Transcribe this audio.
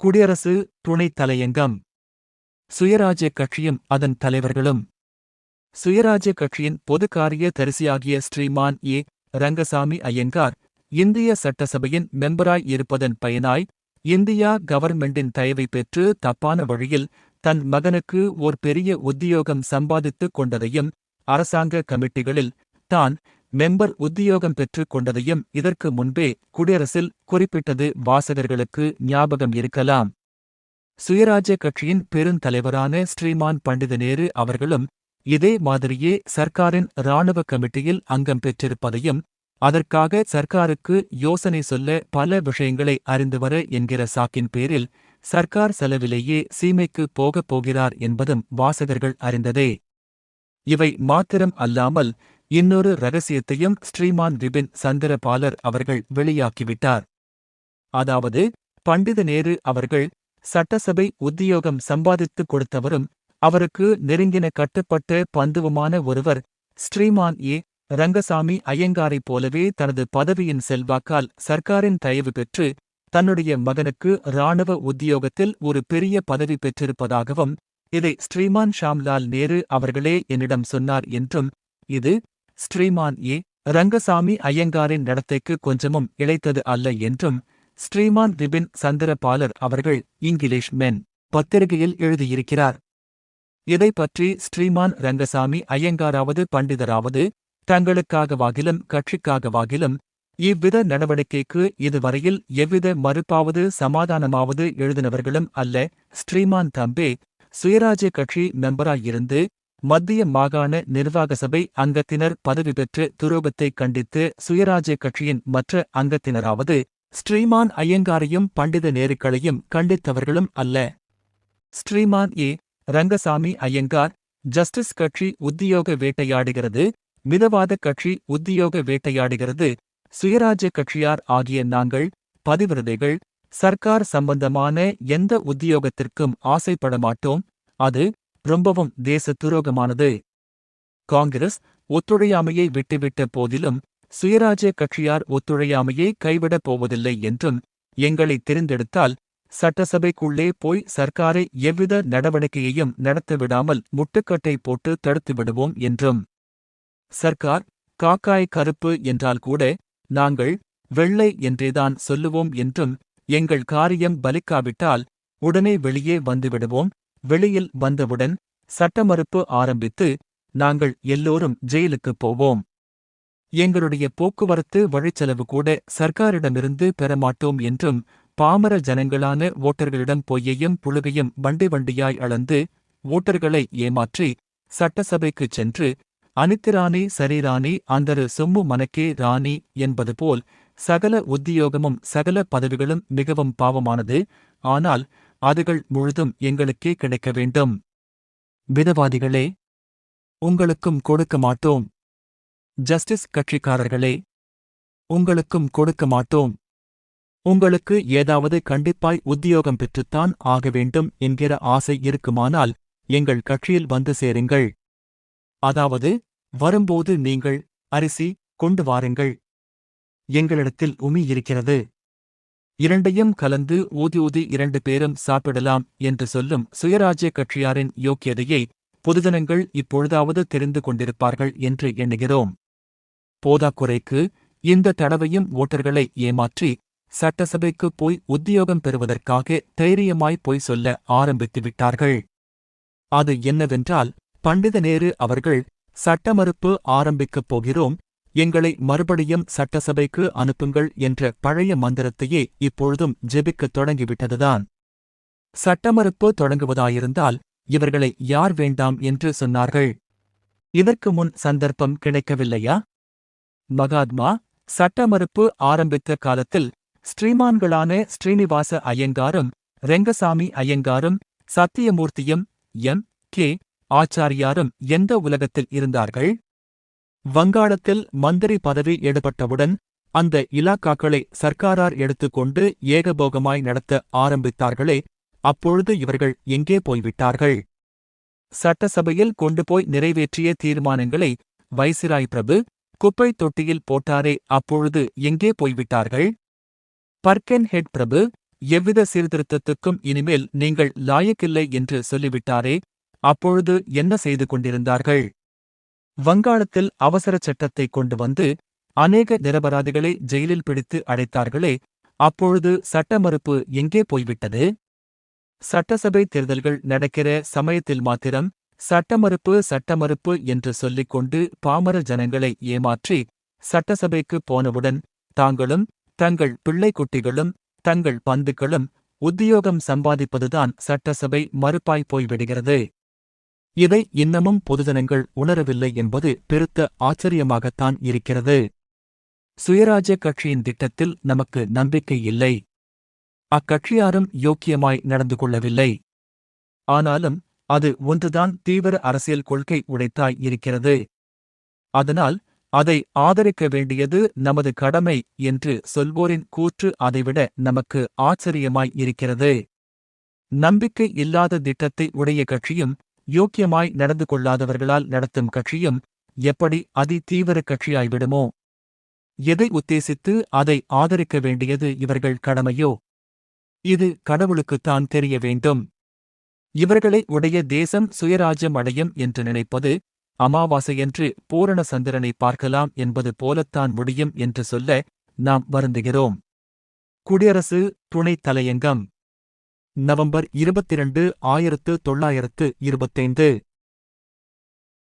குடியரசு துணைத் தலையங்கம். சுயராஜ்ய கட்சியும் அதன் தலைவர்களும். சுயராஜ்ய கட்சியின் பொது காரிய தரிசியாகிய ஸ்ரீமான் ஏ. ரங்கசாமி ஐயங்கார் இந்திய சட்டசபையின் மெம்பராய் இருப்பதன் பயனாய் இந்தியா கவர்மெண்டின் தயவை பெற்று தப்பான வழியில் தன் மகனுக்கு ஓர் பெரிய உத்தியோகம் சம்பாதித்துக் கொண்டதையும் அரசாங்க கமிட்டிகளில் தான் மெம்பர் உத்தியோகம் பெற்றுக் கொண்டதையும் இதற்கு முன்பே குடியரசில் குறிப்பிட்டது வாசகர்களுக்கு ஞாபகம் இருக்கலாம். சுயராஜ்ய கட்சியின் பெருந்தலைவரான ஸ்ரீமான் பண்டித நேரு அவர்களும் இதே மாதிரியே சர்க்காரின் இராணுவ கமிட்டியில் அங்கம் பெற்றிருப்பதையும் அதற்காக சர்க்காருக்கு யோசனை சொல்ல பல விஷயங்களை அறிந்து வர என்கிற சாக்கின் பேரில் சர்க்கார் செலவிலேயே சீமைக்கு போகப் போகிறார் என்பதும் வாசகர்கள் அறிந்ததே. இவை மாத்திரம் அல்லாமல் இன்னொரு ரகசியத்தையும் ஸ்ரீமான் விபின் சந்திரபாலர் அவர்கள் வெளியாக்கிவிட்டார். அதாவது பண்டித நேரு அவர்கள் சட்டசபை உத்தியோகம் சம்பாதித்துக் கொடுத்தவரும் அவருக்கு நெருங்கின கட்டுப்பட்ட பந்துவுமான ஒருவர் ஸ்ரீமான் ஏ. ரங்கசாமி ஐயங்காரைப் போலவே தனது பதவியின் செல்வாக்கால் சர்க்காரின் தயவு பெற்று தன்னுடைய மகனுக்கு இராணுவ உத்தியோகத்தில் ஒரு பெரிய பதவி பெற்றிருப்பதாகவும் இதை ஸ்ரீமான் ஷாம்லால் நேரு அவர்களே என்னிடம் சொன்னார் என்றும் இது ஸ்ரீமான் ஏ ரங்கசாமி ஐயங்காரின் நடத்தைக்கு கொஞ்சமும் இழைத்தது அல்ல என்றும் ஸ்ரீமான் ரிபின் சந்திரபாலர் அவர்கள் இங்கிலீஷ் மென் பத்திரிகையில் எழுதியிருக்கிறார். இதை பற்றி ஸ்ரீமான் ரங்கசாமி ஐயங்காராவது பண்டிதராவது தங்களுக்காகவாகிலும் கட்சிக்காகவாகிலும் இவ்வித நடவடிக்கைக்கு இதுவரையில் எவ்வித மறுப்பாவது சமாதானமாவது எழுதினவர்களும் அல்ல ஸ்ரீமான் தம்பே சுயராஜ்ய கட்சி மெம்பராயிருந்து மத்திய மாகாண நிர்வாக சபை அங்கத்தினர் பதவி பெற்று துரோகத்தை கண்டித்து சுயராஜ்ய கட்சியின் மற்ற அங்கத்தினராவது ஸ்ரீமான் ஐயங்காரையும் பண்டித நேருக்களையும் கண்டித்தவர்களும் அல்ல. ஸ்ரீமான் ஏ. ரங்கசாமி ஐயங்கார் ஜஸ்டிஸ் கட்சி உத்தியோக வேட்டையாடுகிறது மிதவாத கட்சி உத்தியோக வேட்டையாடுகிறது சுயராஜ்ய கட்சியார் ஆகிய நாங்கள் பதிவிரதைகள் சர்க்கார் சம்பந்தமான எந்த உத்தியோகத்திற்கும் ஆசைப்பட மாட்டோம் அது ரொம்பவும் தேச துரோகமானது. காங்கிரஸ் ஒத்துழையாமையை விட்டுவிட்ட போதிலும் சுயராஜ்ய கட்சியார் ஒத்துழையாமையை கைவிடப் போவதில்லை என்றும் எங்களை தெரிந்தெடுத்தால் சட்டசபைக்குள்ளே போய் சர்க்காரை எவ்வித நடவடிக்கையையும் நடத்தவிடாமல் முட்டுக்கட்டை போட்டு தடுத்துவிடுவோம் என்றும். சர்க்கார் காக்காய் கருப்பு என்றால் கூட நாங்கள் வெள்ளை என்றேதான் சொல்லுவோம் என்றும் எங்கள் காரியம் பலிக்காவிட்டால் உடனே வெளியே வந்துவிடுவோம் வெளியில் வந்தவுடன் சட்டமறுப்பு ஆரம்பித்து நாங்கள் எல்லோரும் ஜெயிலுக்குப் போவோம். எங்களுடைய போக்குவரத்து வழிச்செலவு கூட சர்க்காரிடமிருந்து பெறமாட்டோம் என்றும் பாமர ஜனங்களான ஓட்டர்களிடம் பொய்யையும் புழுகையும் வண்டி வண்டியாய் அளந்து ஓட்டர்களை ஏமாற்றி சட்டசபைக்குச் சென்று அனித்திராணி சரிராணி அந்தரு சொம்மு மனக்கே ராணி என்பது போல் சகல உத்தியோகமும் சகல பதவிகளும் மிகவும் பாவமானது. ஆனால் அதுகள் முழுதும் எங்களுக்கே கிடைக்க வேண்டும். விதவாதிகளே உங்களுக்கும் கொடுக்க மாட்டோம். ஜஸ்டிஸ் கட்சிக்காரர்களே உங்களுக்கும் கொடுக்க மாட்டோம். உங்களுக்கு ஏதாவது கண்டிப்பாய் உத்தியோகம் பெற்றுத்தான் ஆக வேண்டும் என்கிற ஆசை இருக்குமானால் எங்கள் கட்சியில் வந்து சேருங்கள். அதாவது வரும்போது நீங்கள் அரிசி கொண்டு வாருங்கள். எங்களிடத்தில் உமி இருக்கிறது. இரண்டையும் கலந்து ஊதி ஊதி இரண்டு பேரும் சாப்பிடலாம் என்று சொல்லும் சுயராஜ்ய கட்சியாரின் யோக்கியதையை பொதுஜனங்கள் இப்பொழுதாவது தெரிந்து கொண்டிருப்பார்கள் என்று எண்ணுகிறோம். போதாக்குறைக்கு இந்த தடவையும் ஓட்டர்களை ஏமாற்றி சட்டசபைக்கு போய் உத்தியோகம் பெறுவதற்காக தைரியமாய் பொய் சொல்ல ஆரம்பித்து விட்டார்கள். அது என்னவென்றால் பண்டித நேரு அவர்கள் சட்டமறுப்பு ஆரம்பிக்கப் போகிறோம் எங்களை மறுபடியும் சட்டசபைக்கு அனுப்புங்கள் என்ற பழைய மந்திரத்தையே இப்பொழுதும் ஜெபிக்கத் தொடங்கிவிட்டதுதான். சட்டமறுப்பு தொடங்குவதாயிருந்தால் இவர்களை யார் வேண்டாம் என்று சொன்னார்கள். இதற்கு முன் சந்தர்ப்பம் கிடைக்கவில்லையா? மகாத்மா சட்டமறுப்பு ஆரம்பித்த காலத்தில் ஸ்ரீமான்களான ஸ்ரீனிவாச ஐயங்காரும் ரெங்கசாமி ஐயங்காரும் சத்தியமூர்த்தியும் எம். கே. ஆச்சாரியாரும் எந்த உலகத்தில் இருந்தார்கள்? வங்காளத்தில் மந்திரி பதவி எடுபட்டவுடன் அந்த இலாக்காக்களை சர்க்காரார் எடுத்துக்கொண்டு ஏகபோகமாய் நடத்த ஆரம்பித்தார்களே அப்பொழுது இவர்கள் எங்கே போய்விட்டார்கள்? சட்டசபையில் கொண்டு போய் நிறைவேற்றிய தீர்மானங்களை வைசிராய் பிரபு குப்பை தொட்டியில் போட்டாரே அப்பொழுது எங்கே போய்விட்டார்கள்? பர்கென் ஹெட் பிரபு எவ்வித சீர்திருத்தத்துக்கும் இனிமேல் நீங்கள் லாயக்கில்லை என்று சொல்லிவிட்டாரே அப்பொழுது என்ன செய்து கொண்டிருந்தார்கள்? வங்காளத்தில் அவசரச் சட்டத்தை கொண்டு வந்து அநேக நிரபராதிகளை ஜெயிலில் பிடித்து அடைத்தார்களே அப்பொழுது சட்ட மறுப்பு எங்கே போய்விட்டது? சட்டசபை தேர்தல்கள் நடக்கிற சமயத்தில் மாத்திரம் சட்டமறுப்பு சட்டமறுப்பு என்று சொல்லிக்கொண்டு பாமர ஜனங்களை ஏமாற்றி சட்டசபைக்கு போனவுடன் தாங்களும் தங்கள் பிள்ளைக்குட்டிகளும் தங்கள் பந்துக்களும் உத்தியோகம் சம்பாதிப்பதுதான் சட்டசபை மறுப்பாய் போய்விடுகிறது. இதை இன்னமும் பொதுஜனங்கள் உணரவில்லை என்பது பெருத்த ஆச்சரியமாகத்தான் இருக்கிறது. சுயராஜ்ய கட்சியின் திட்டத்தில் நமக்கு நம்பிக்கை இல்லை. அக்கட்சியாரும் யோக்கியமாய் நடந்து கொள்ளவில்லை. ஆனாலும் அது ஒன்றுதான் தீவிர அரசியல் கொள்கை உடைத்தாய் இருக்கிறது. அதனால் அதை ஆதரிக்க வேண்டியது நமது கடமை என்று சொல்வோரின் கூற்று அதைவிட நமக்கு ஆச்சரியமாய் இருக்கிறது. நம்பிக்கை இல்லாத திட்டத்தை உடைய கட்சியும் யோக்கியமாய் நடந்து கொள்ளாதவர்களால் நடத்தும் கட்சியும் எப்படி அதி தீவிர கட்சியாய்விடுமோ எதை உத்தேசித்து அதை ஆதரிக்க வேண்டியது இவர்கள் கடமையோ? இது கடவுளுக்குத்தான் தெரிய வேண்டும். இவர்களை உடைய தேசம் சுயராஜ்யம் அடையும் என்று நினைப்பது அமாவாசையன்று பூரண சந்திரனை பார்க்கலாம் என்பது போலத்தான் முடியும் என்று சொல்ல நாம் வருந்துகிறோம். குடியரசு துணைத் தலையங்கம். நவம்பர் இருபத்திரண்டு ஆயிரத்து தொள்ளாயிரத்து இருபத்தைந்து.